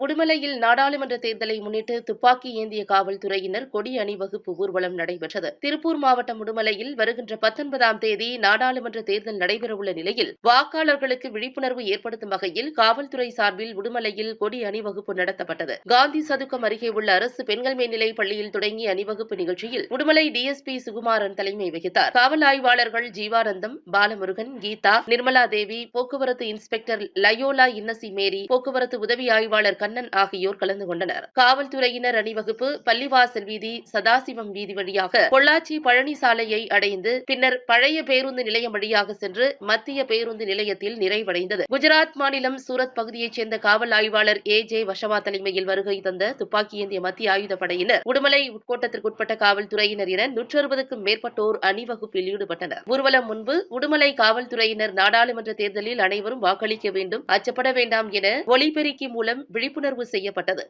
உடுமலையில் நாடாளுமன்ற தேர்தலை முன்னிட்டு துப்பாக்கி ஏந்திய காவல்துறையினர் கொடி அணிவகுப்பு ஊர்வலம் நடைபெற்றது. திருப்பூர் மாவட்டம் உடுமலையில் வருகின்ற பத்தொன்பதாம் தேதி நாடாளுமன்ற தேர்தல் நடைபெறவுள்ள நிலையில் வாக்காளர்களுக்கு விழிப்புணர்வு ஏற்படுத்தும் வகையில் காவல்துறை சார்பில் உடுமலையில் கொடி அணிவகுப்பு நடத்தப்பட்டது. காந்தி சதுக்கம் அருகே உள்ள அரசு பெண்கள் மேல்நிலை பள்ளியில் தொடங்கிய அணிவகுப்பு நிகழ்ச்சியில் உடுமலை டிஎஸ்பி சுகுமாரன் தலைமை வகித்தார். காவல் ஆய்வாளர்கள் ஜீவானந்தம் பாலமுருகன் கீதா நிர்மலா தேவி போக்குவரத்து இன்ஸ்பெக்டர் லயோலா இன்னசி மேரி போக்குவரத்து உதவி ஆய்வாளர் கண்ணன் ஆகியோர் கலந்து கொண்டனர். காவல்துறையினர் அணிவகுப்பு பள்ளிவாசல் வீதி சதாசிவம் வீதி வழியாக பொள்ளாச்சி பழனி சாலையை அடைந்து பின்னர் பழைய பேருந்து நிலையம் வழியாக சென்று மத்திய பேருந்து நிலையத்தில் நிறைவடைந்தது. குஜராத் மாநிலம் சூரத் பகுதியைச் சேர்ந்த காவல் ஆய்வாளர் ஏ. ஜே. வஷவா தலைமையில் வருகை தந்த துப்பாக்கி ஏந்திய மத்திய ஆயுதப் படையினர் உடுமலை உட்கோட்டத்திற்குட்பட்ட காவல்துறையினர் என நூற்று அறுபதுக்கும் மேற்பட்டோர் அணிவகுப்பில் ஈடுபட்டனர். ஊர்வலம் முன்பு உடுமலை காவல்துறையினர் நாடாளுமன்ற தேர்தலில் அனைவரும் வாக்களிக்க வேண்டும் அச்சப்பட வேண்டாம் என ஒலிபெருக்கி மூலம் விழிப்புணர்வு விழிப்புணர்வு செய்யப்பட்டது.